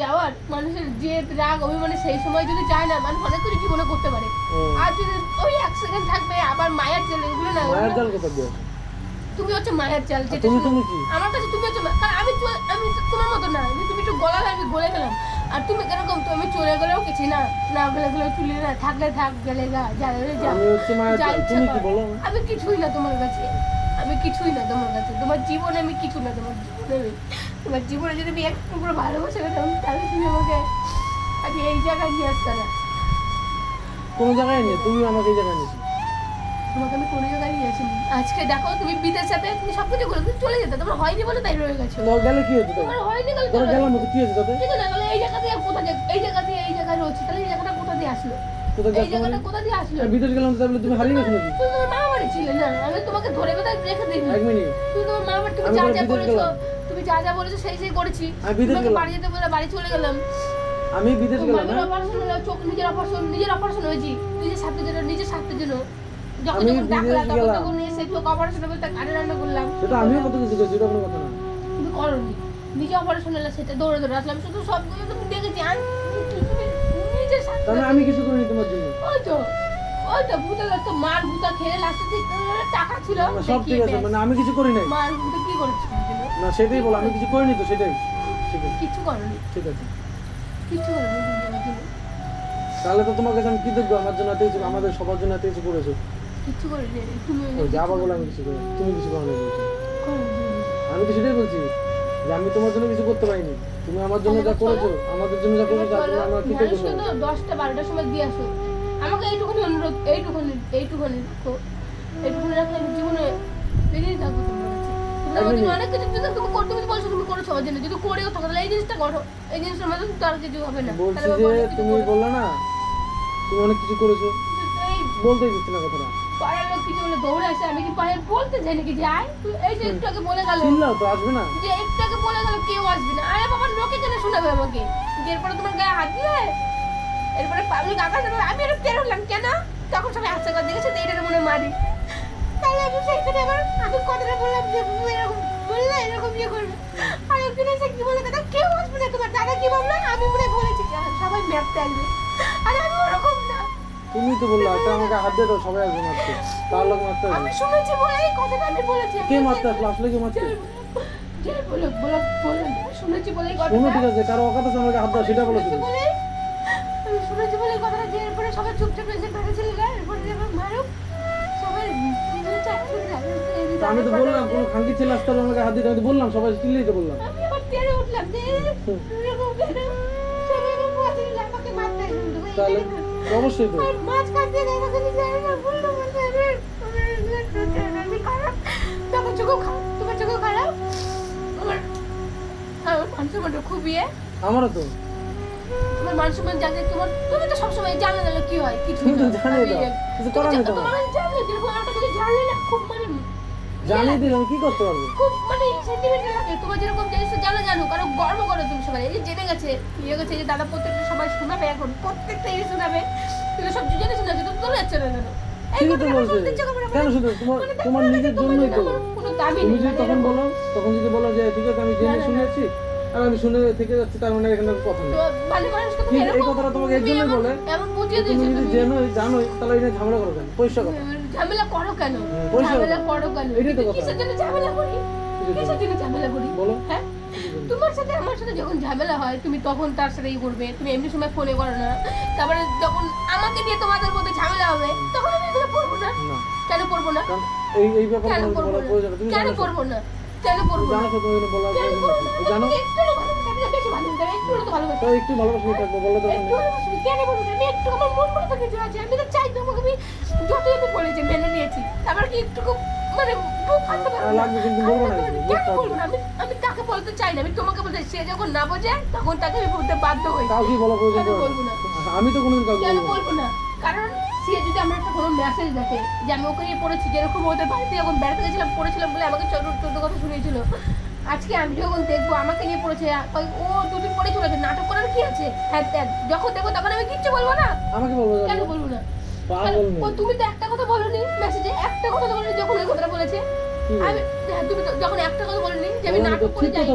যাওয়ার মানুষের যে রাগ অভিমানে সেই সময় যদি চায় না মানুষ অনেক কিছু জীবনে করতে পারে। আর যদি ওই এক সেকেন্ড থাকবে আবার মায়ের চাল এগুলো না মায়ের জাল দিয়ে? তুমি হচ্ছে মায়ের চাল যেটা তুমি কি? আমার কাছে তুমি হচ্ছে কারণ আমি আমি তোমার মতো না তুমি একটু গলালে আমি গলে গেলাম। আর তুমি কেরকম তুমি চলে গেলেও কিছু না না গেলে গেলেও চলে না থাকলে থাক গেলে গা যা যা। আমি জাল তুমি কি বলো? আমি কিছুই না তোমার কাছে আমি কিছুই না তোমার কাছে তোমার জীবনে আমি কিছু না তোমার জীবনে। আমি তোমার জীবনে যদি আমি একটু করে ভালোবাসা পেতাম তাহলে তুমি আমাকে আগে এই জায়গায় নিয়ে আসতে না কোনো জায়গায় নেই তুমি আমাকে এই জায়গায় নিয়েছি তোমাকে আমি কোনো জায়গায় নিয়ে আসিনি। আজকে দেখো তুমি বিদেশ যাবে তুমি সব কিছু করে তুমি চলে যেতে তোমার হয়নি বলে তাই রয়ে গেছো। গেলে কি হতো তোমার হয়নি বলে তোরা গেলাম তো কি হয়েছে তাতে? ঠিক আছে তাহলে এই জায়গা কোথা দিয়ে এই জায়গা দিয়ে এই জায়গায় রয়েছে তাহলে এই জায়গাটা কোথা দিয়ে আসলো? এই মানে জায়গাটা কোথা দিয়ে আসলো? আমি বিদেশ গেলাম তো তাহলে তুমি হারিয়ে গেছো নাকি? তুমি তোমার মা বাড়ি ছিলে না? আমি তোমাকে ধরে বেঁধে রেখে এক মিনিট। তুমি তোমার মা বাড়ি তুমি যা যা। তুমি যা যা বলেছ সেই সেই করেছি। আমি তোমাকে বাড়ি যেতে বলে বাড়ি চলে গেলাম। আমি বিদেশ গেলাম মায়ের হ্যাঁ? অপারেশন হলো চোখ নিজের অপারেশন নিজের অপারেশন হয়েছি। নিজের স্বার্থের জন্য নিজের স্বার্থের জন্য। যখন যখন ডাকলা তখন। তখন এসে চোখ অপারেশন হবে তা কানে রান্না করলাম? সেটা আমিও কত কিছু করেছি এটা কোনো কথা না। তুমি করনি। নিজে অপারেশন হলো সেটা দৌড়ে দৌড়ে আসলাম। শুধু সবগুলো তুমি দেখেছি। আর নিজের স্বার্থে আমি কিছু করিনি তোমার জন্য? ওই তো ওই তো ভূতা তো মার ভূতা খেয়ে লাস্টে টাকা ছিল। না, সব ঠিক আছে মানে আমি কিছু করি নাই। মার ভূতা কি করেছিল না সেটাই বলো আমি কিছু করিনি তো সেটাই। ঠিক আছে। কিছু করনি। ঠিক আছে। কিছু করনি তাহলে তো তোমার কাছে আমি কি দেখব আমার জন্য এত কিছু আমাদের সবার জন্য এত কিছু করেছ। কিছু করিনি তুমি যা বলে আমি কিছু করি তুমি কিছু করো না আমি তো সেটাই বলছি যে আমি তোমার জন্য কিছু করতে পারিনি। তুমি আমার জন্য যা করেছ আমাদের জন্য যা করেছ তার জন্য আমরা কি করব মানুষকে তো দশটা বারোটার সময় দিয়ে আসো। আমাকে এইটুকুনি অনুরোধ এইটুকুনি এইটুকুনি এইটুকুনি রাখলে আমি জীবনে বেরিয়ে থাকব তোমার। অনেক কিছু তুমি করতে তুমি বলছো তুমি করেছ আমার যদি করেও থাকো তাহলে এই জিনিসটা করো। এই জিনিসটার মধ্যে তো আর কিছু হবে না। বলছি যে আমার বন্ধু কিছু তুমি বললে না তুমি অনেক কিছু করেছ। বলতেই দিচ্ছি না কথাটা। পাড়ার লোক কিছু বলে দৌড়ে আসে আমি কি পায়ে বলতে যাই নাকি যাই এই যে একটু আগে বলে গেল। চিল্লাও তো আসবে না। যে একটু আগে বলে গেল কেউ আসবে না। আরে বাবা লোকে কেন শোনাবে আমাকে? এরপরে তোমার গায়ে হাত দিয়ে এরপরে পাবলিক আকাশ আমি তেরো হলাম কেন? তখন সবাই আশা করে দেখেছে যে মনে মারি। তাহলে আমি সেইখানে আবার আমি কথাটা বললাম যে এরকম বললে এরকম ইয়ে করবে। আর একজন এসে কি বলে দাদা? কেউ আসবে না তোমার। দাদা কি বলল? আমি মনে বলেছি যে সবাই ম্যাপতে আসবে আরে আমি ওরকম না। তুমি তো বললা এটা আমাকে হাত দিয়ে সবাই আসবে মারতে তার লোক মারতে আমি শুনেছি বলে এই কথাটা আমি বলেছি। কে মারতে আসলো? আসলে কে মারতে শুনেছি বলে শুনো ঠিক আছে কারও অকাত আমাকে হাত দাও সেটা বলো বলে আমি শুনেছি বলে কথাটা যে এরপরে সবাই চুপচাপ এসে চলে যায় এরপরে মারুক সবাই আমি তো বললাম কোনো খাঙ্কি ছেলে আসতে হবে আমাকে হাত দিতে আমি তো বললাম সবাই চিল্লেই তো বললাম। তাহলে অবশ্যই তো। মাছ কাটতে না আমি খারাপ। তোমার চোখেও খারাপ তোমার চোখেও খারাপ। আমার আমার মানুষ মনটা খুব ইয়ে। আমারও তো। তোমার মানুষ মন জানলে তোমার তুমি তো সবসময় জানো না কি হয় কিছু তুমি তো না। জানোই আমি তো। যে- কিছু করার নেই তোমার। তোমার জানো না খুব মানে জানিয়ে দিলে আমি কি করতে পারব? খুব মানে লাগে তোমার যেরকম জিনিসটা জানো জানো কারণ গর্ব করো তুমি সবাই। এই জেনে গেছে ইয়ে গেছে যে দাদা প্রত্যেকটা সবাই শোনাবে এখন প্রত্যেকটা ইয়ে শোনাবে। তুমি সব জেনে শোনাবে তুমি যাচ্ছে না। কেন ঠিকই তো কথাটা আমার বলছে বলতে ইচ্ছে করে না, কেন মানে- শুধু তোমার মানে তোমার নিজের জন্যই তো। তুমি যদি মানে তখন বলো তখন যদি বলো যে ঠিক আছে আমি জেনে শুনেছি। আর আমি শুনে থেকে যাচ্ছি তার মানে এখানে কথা নেই। এই কথাটা তোমাকে এর বলে তুমি যদি তুমি। জেনোই জানোই তাহলে এটা ঝামেলা করো কেন? পরিষ্কার কথা। ঝামেলা করো কেন? হুম, ঝামেলা করো কেন? এটাই তো কথা। কিসের জন্য ঝামেলা করি? কিসের জন্য ঝামেলা করি? বলো। হ্যাঁ? তোমার সাথে আমার সাথে যখন ঝামেলা হয় তুমি তখন তার সাথে ই করবে তুমি এমনি সময় ফোনে করো না। তারপরে যখন আমাকে নিয়ে তোমাদের মধ্যে ঝামেলা হবে তখন আমি এগুলো পড়ব না। কেন করব না? এই এই ব্যাপারে কেন করব না? কেন জানো তো তুমি। জানো? একটু ভালোবাসি আমি তো বেশি একটু তো ভালোবাসি। তো একটু ভালোবাসা থাকব বলো তো কেন? বলব আমি একটু আমার মন তো কিছু আছে। আমি তো চাই তোমাকে আমি যতই আমি বলেছি নিয়েছি কি একটু মানে বুক হাতে পারব লাগবে কিন্তু বলব না আমি কেন বলব না? আমি আমি তাকে বলতে চাই না? আমি তোমাকে বলতে সে যখন না বোঝে তখন তাকে আমি বলতে বাধ্য হই। কাউকে বলা প্রয়োজন বলব না? আমি তো কোনোদিন কাউকে বলব না? কারণ সে যদি আমার একটা কোনো মেসেজ দেখে যে আমি ওকে নিয়ে পড়েছি যেরকম ওদের বাড়িতে যখন বেড়াতে গেছিলাম পড়েছিলাম বলে আমাকে ছোট ছোট কথা শুনিয়েছিল। আজকে আমি যখন দেখব আমাকে নিয়ে পড়েছে ওই- ও দুদিন পরে চলে চলেছে নাটক করার কি আছে? হ্যাঁ যখন দেখব তখন আমি কিচ্ছু বলব না। আমাকে বলব কেন বলব না? তুমি তো একটা কথা বলনি মেসেজে একটা কথা বলনি যখন ওই কথাটা বলেছে। আমি হ্যাঁ, তুমি তো যখন একটা কথা বলনি যে আমি নাটক করে যাই।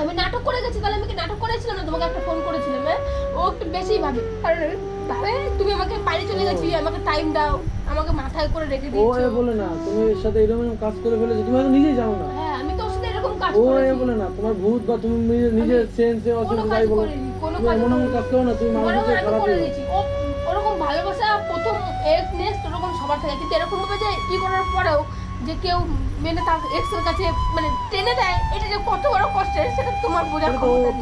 আমি নাটক করে গেছি তাহলে আমি কি নাটক করেছিলাম না? তোমাকে একটা ফোন করেছিলাম হ্যাঁ? ও একটু বেশি ভাবে। কারণ ভাবে তুমি আমাকে বাইরে চলে গেছি আমাকে টাইম দাও আমাকে মাথায় করে রেখে ও এ বলে না তুমি এর সাথে এরকম এরকম কাজ করে ফেলেছো তুমি হয়তো জানো না। হ্যাঁ আমি তো ওর সাথে এরকম কাজ ও এ বলে না তোমার ভূত বা তুমি নিজে- সেন্সে কোনো অসুবিধা কাজ বলো। কোনো তুমি কাজ এমন এমন কাজ করো না তুমি মানুষের আমি খারাপ হয়ে দিয়েছি। ওরকম ভালোবাসা প্রথম নেক্সট ওরকম সবার থাকে কিন্তু এরকম ভাবে যে ই করার পরেও যে কেউ মেনে তার এক্সের কাছে মানে টেনে দেয় এটা যে কত বড় কষ্ট সেটা তোমার বোঝার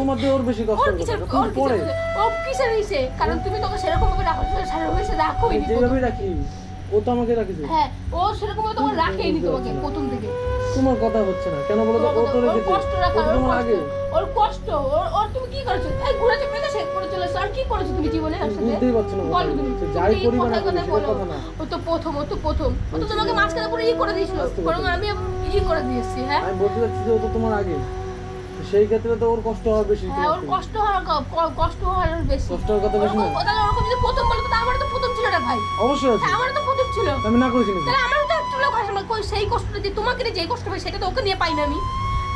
তোমার দিয়ে ওর বেশি কষ্ট ওর কিসের ওর কিসের ও কিসের ইসে কারণ তুমি তোকে সেরকম ভাবে রাখো সেরকম রাখো রাখোই নি যেভাবে রাখি ও তো আমাকে রাখিছে। হ্যাঁ ও সেরকম ভাবে তোমাকে রাখেইনি তোমাকে প্রথম থেকে। তোমার কথা হচ্ছে না। কেন বলো তো? ও তো রেখেছে কষ্ট রাখা ওর আগে। ওর কষ্ট। ওর ওর তুমি কি করছ? এই ঘুরে চেপে সে করে চলে স্যার আর কি করেছ তুমি জীবনে আর সাথে বুঝতেই পারছ না বলো তুমি। যাই বলো। কথা না। ও তো প্রথম ও তো প্রথম। ও তো তোমাকে মাঝখানে পুরো ই করে দিয়েছিল। বরং আমি ই করে দিয়েছি হ্যাঁ? আমি বলতে চাচ্ছি যে ও তো তোমার আগে। সেই ক্ষেত্রে তো ওর কষ্ট হবে বেশি হ্যাঁ ওর কষ্ট হওয়ার কষ্ট হওয়ার বেশি। কষ্ট হওয়ার কথা বেশি না? কথা ওরকম যদি প্রথম বলতো আমার তো প্রথম ছিল না ভাই। অবশ্যই আছে। হ্যাঁ আমার তো প্রথম ছিল। আমি না করেছি তাহলে আমার তো একটু লোক হাসে না কই সেই কষ্টটা যে তোমাকে যে কষ্ট হয় সেটা তো ওকে নিয়ে পাই না আমি।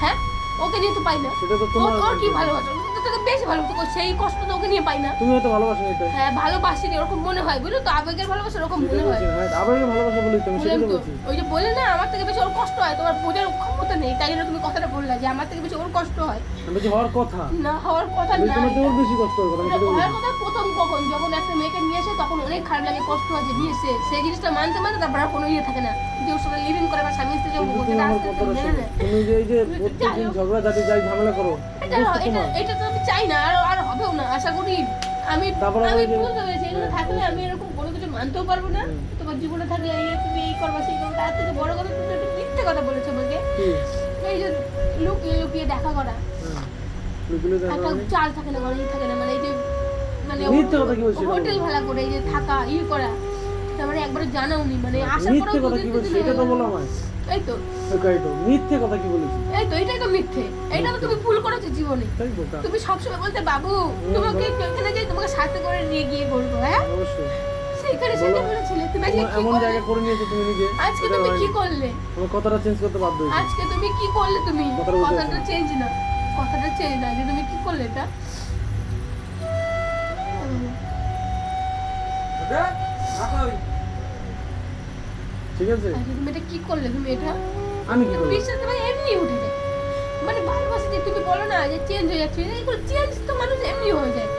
হ্যাঁ? ওকে নিয়ে তো পাই না সেটা তো তোমার তোর কি ভালোবাসা? তোকে বেশি ভালোবাসি কই সেই কষ্ট তো ওকে নিয়ে পাই না। তুমি হয়তো ভালোবাসো এটা। হ্যাঁ ভালোবাসিনি ওরকম মনে হয় বুঝলো তো? আবেগের ভালোবাসা ওরকম মনে হয়। না হ্যাঁ, আবার ভালোবাসা বলি তো আমি বুঝলাম সেটাই তো বলছি। ওই যে বলে না আমার থেকে বেশি ওর কষ্ট হয় তোমার বোঝার ক্ষমতা নেই তাই জন্য তুমি কথাটা বললা যে আমার থেকে বেশি ওর কষ্ট হয়। বলছি হওয়ার কথা। না হওয়ার কথা না তোমার তো ওর বেশি কষ্ট আমি হওয়ার কথা প্রথম কখন যখন একটা মেয়েকে নিয়ে এসে তখন অনেক খারাপ লাগে কষ্ট হয় যে নিয়ে এসে সেই জিনিসটা মানতে মানতে তারপর আর কোনো ইয়ে থাকে না। যে ওর সাথে লিভিং করে বা স্বামী স্ত্রী তুমি নেয় তুমি যে এই যে প্রত্যেকদিন ঝগড়া ঝাঁটি যাই ঝামেলা করো এটা এটা তো আমি চাই না আর আর হবেও না আশা করি আমি আমি বুঝতে পেরেছি এগুলো থাকলে আমি এরকম কোনো কিছু মানতেও পারব না। তোমার জীবনে থাকলে তুমি এই করবা সেই করবা তার থেকে বড় কথা তুমি একটা মিথ্যে কথা বলেছ আমাকে। এই যে লুকিয়ে লুকিয়ে দেখা করা। একটা? চাল থাকে না মানে থাকে না মানে এই যে মানে হোটেল? ভাড়া করে এই যে থাকা ই করা। তার মানে একবারে জানাও নি মানে আশা মিথ্যে কথা কি দুদিন বলছি তিনদিন এটা তো হয়ে বলো এই তো। তো মিথ্যে কথা কি বলেছি এই তো এটাই তো মিথ্যে। এইটা তো তুমি ভুল করেছ জীবনে। তুমি সবসময় বলতে বাবু তোমাকে এখানে যাই তোমাকে সাথে করে নিয়ে গিয়ে করব হ্যাঁ? অবশ্যই। সেইখানে সেটা বলো। বলেছিলে। তুমি আজকে এমন- কি এমন করলে? জায়গা করে নিয়েছো তুমি নিজে? আজকে তুমি কি করলে? তোমার কথাটা চেঞ্জ করতে বাধ্য হয়েছি। আজকে তুমি কি করলে তুমি? কথাটা চেঞ্জ না। কথাটা চেঞ্জ না। যে তুমি কি করলে এটা। ঠিক আছে? তুমি এটা কি করলে তুমি এটা? আমি কি করব বিশ্বাস ভাই এমনি উঠে যায়। মানে ভালোবাসা যে তুমি বলো না যে চেঞ্জ হয়ে যাচ্ছে। এইগুলো চেঞ্জ তো মানুষ এমনি হয়ে যায়।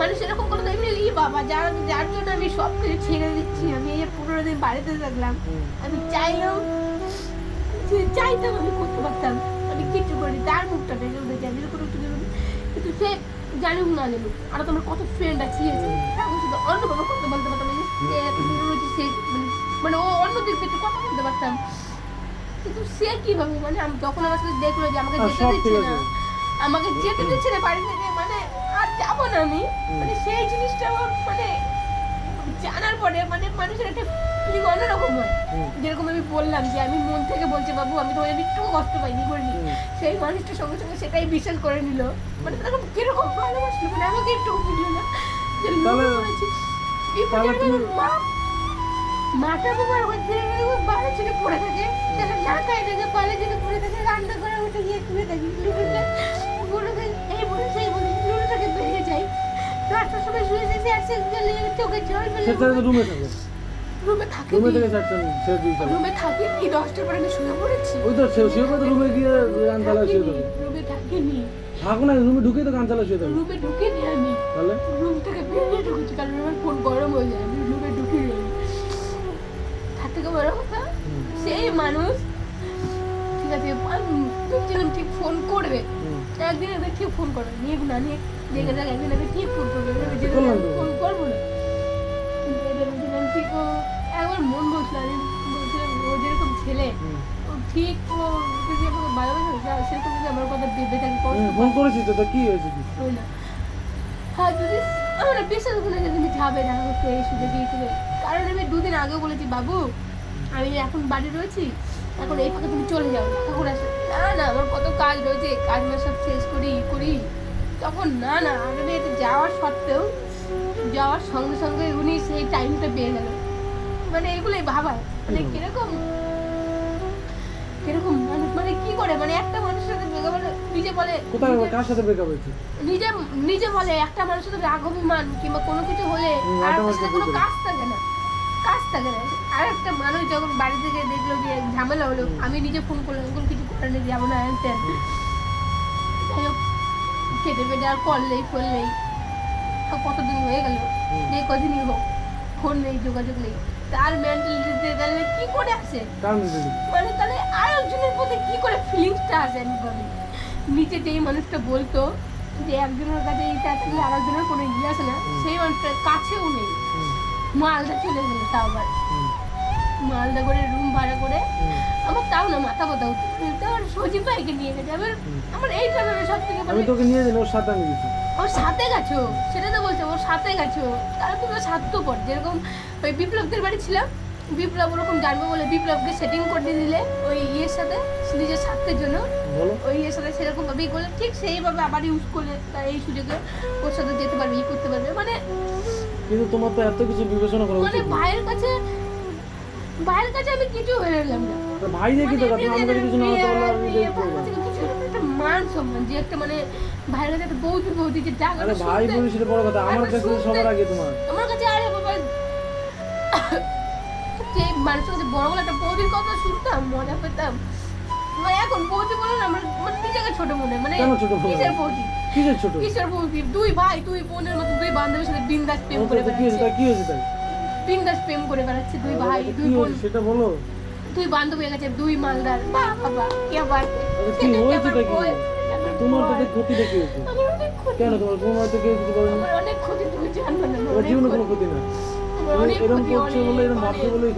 মানুষ এরকম এমনি ই বাবা যার যার জন্য আমি সব কিছু ছেড়ে দিচ্ছি আমি এই যে পনেরো দিন বাড়িতে থাকলাম। আমি চাইলেও যে চাইতাম আমি করতে পারতাম। আমি কিচ্ছু করি তার মুখটা উঠেছে আমি কোনো কিছু কিন্তু সে জানুক না জানুক আর তোমার কত ফ্রেন্ড আছে। অন্যভাবে কথা বলতে পারতাম সে মানে ও অন্য দিক থেকে কথা বলতে পারতাম কিন্তু সে কীভাবে মানে আমি যখন আমার সাথে দেখল যে আমাকে যেতে দিচ্ছে না আমাকে যেতে দিচ্ছে না বাড়ি থেকে মানে আর যাব না আমি। মানে সেই জিনিসটা আমার মানে জানার পরে মানে মানুষের একটা ফিলিং অন্যরকম হয়। যেরকম আমি বললাম যে আমি মন থেকে বলছি বাবু আমি তোমার একটু কষ্ট পাইনি করিনি। সেই মানুষটার সঙ্গে সঙ্গে সেটাই বিশ্বাস করে নিল। মানে তারকম কীরকম ভালোবাসলো মানে আমাকে একটু বুঝলো না যে তাহলে- তুমি- মা তোমার হচ্ছে বাড়ি ছেড়ে পড়ে থাকে। সেটা না খাই থাকে কলে থেকে পড়ে থাকে রান্না করে উঠে গিয়ে শুয়ে থাকি লুডোটা বলে এই বলে সেই বলে লুডোটাকে বেরিয়ে যাই দশটার সময় শুয়ে যেতে আসে গেলে চোখে জল সে ফেলে রুমে থাকে। রুমে থাকে রুমে থেকে ছাড়ছেন সে দুই রুমে থাকে কি? দশটার পরে আমি শুয়ে পড়েছি। ওই তো সে রুমে গিয়ে গান চালা শুয়ে থাকে। রুমে থাকিনি। থাকো না রুমে ঢুকে তো গান চালা শুয়ে থাকে। রুমে ঢুকিনি আমি। তাহলে? রুম থেকে ঢুকেছি কারণ আমার ফোন গরম হয়ে যায় আমি রুমে ঢুকি নেই তার থেকে বড় কথা। সেই মানুষ ঠিক আছে ভেবেছিলাম ঠিক ফোন করবে। একদিন একদিন ঠিক ফোন করবে নিয়ে না নিয়ে দেখে দেখ একদিন একদিন ঠিক ফোন করবে। ফোন করব না কিন্তু এটা ভেবেছিলাম ঠিক একবার মন বসল আমি বলছিলাম ও যেরকম ছেলে ঠিক ও যদি আমাকে ভালোবাসে সেরকম যদি আমার কথা ভেবে থাকে ফোন করেছি তো তো কি হয়েছে না হ্যাঁ যদি আমার বিশ্বাস করে যে তুমি যাবে না করতে এই সুযোগ দিয়েছিলে কারণ আমি দুদিন আগেও বলেছি বাবু আমি এখন বাড়ি রয়েছি এখন এই ফাঁকে তুমি চলে যাও করে আসো না না আমার কত কাজ রয়েছে কাজ না সব শেষ করি ই করি। তখন না না আমি এতে যাওয়ার সত্ত্বেও যাওয়ার সঙ্গে সঙ্গে উনি সেই টাইমটা পেয়ে গেল মানে এগুলোই ভাবা। মানে। কীরকম? কীরকম? মানুষ মানে কি করে? মানে একটা মানুষের সাথে breakup হলে নিজে বলে কোথায় নিজে- কার সাথে ব্রেকআপ হয়েছে? নিজে নিজে বলে একটা মানুষের সাথে রাগ অভিমান কিংবা কোনো কিছু হলে আর সাথে কোনো কাজ থাকে না। কাজ থাকে না। আর একটা মানুষ যখন বাড়ি থেকে দেখল যে ঝামেলা হলো আমি নিজে ফোন করলাম এখন কিছু করে নেই যাব না হ্যান যাই হোক কেটে পেটে আর ফোন নেই। কতদিন হয়ে গেল। যে কদিনই হোক ফোন নেই যোগাযোগ নেই। তার মেন্টালিটিতে তাহলে কি করে আসে? কার মানে তাহলে আরেকজনের প্রতি কি করে ফিলিংসটা আসে আমি ভাবি নিচে যেই মানুষটা বলতো যে একজনের কাছে এইটা থাকলে আরেকজনের কোনো ইয়ে আসে না সেই মানুষটা কাছেও নেই। মালদা চলে গেল তাও আবার। মালদা করে রুম ভাড়া করে। আমার তাও না মাথা কথা হতো সজীব ভাইকে নিয়ে গেছে। আমার আমার এই কারণে সব থেকে আমি তোকে নিয়ে যাই ওর সাথে আমি গেছি। ওর সাথে গেছো? সেটা তো বলছে ওর সাথে গেছো। তারা তুমি স্বার্থপর যেরকম ওই বিপ্লবদের বাড়ি ছিলাম বিপ্লব ওরকম জানব বলে বিপ্লবকে সেটিং করে দিলে ওই ইয়ের সাথে নিজের স্বার্থের জন্য। ওই ইয়ের সাথে সেরকম ভাবেই করলে ঠিক সেইভাবে আবার ইউজ করলে তার এই সুযোগে ওর সাথে যেতে পারবে ই করতে পারবে। মানে কিন্তু তোমার তো এত কিছু বিবেচনা করা মানে ভাইয়ের কাছে ভাইয়ের কাছে আমি কিছু হয়ে গেলাম না। ভাই কি দরকার তুমি আমাদের কিছু না হতে আমি না, মান সম্মান যে একটা মানে ভাইয়ের কাছে একটা বৌদি বৌদি যে ডাক আরে ভাই বলি সেটা বড় কথা আমার কাছে সবার আগে তোমার। আমার কাছে আরে বাবা যে মানুষের কাছে বড় একটা বৌদির কথা শুনতাম মজা পেতাম। মানে এখন বৌদি বলে না আমার মানে নিজেকে ছোট মনে মানে ছোট কিসের বৌদি? কিসের ছোট? কিসের বৌদি? দুই ভাই দুই বোনের মতো দুই বান্ধবীর সাথে বিন্দাস প্রেম করে কি হয়েছে? বেড়াচ্ছে। কি হয়েছে তাই? বিন্দাস প্রেম করে বেড়াচ্ছে দুই ভাই দুই বোন। সেটা বলো। দুই বান্ধবী গেছে দুই মালদার বাবা কি আবার? কি হয়েছে তা তোমার তো ক্ষতি ক্ষতি। কেন তোমার তোমার তো কেউ কিছু করেনি? অনেক ক্ষতি তুমি জানবে না জীবনে কোনো ক্ষতি। না। এরকম করছে বলে এরকম ভাবছ বলেই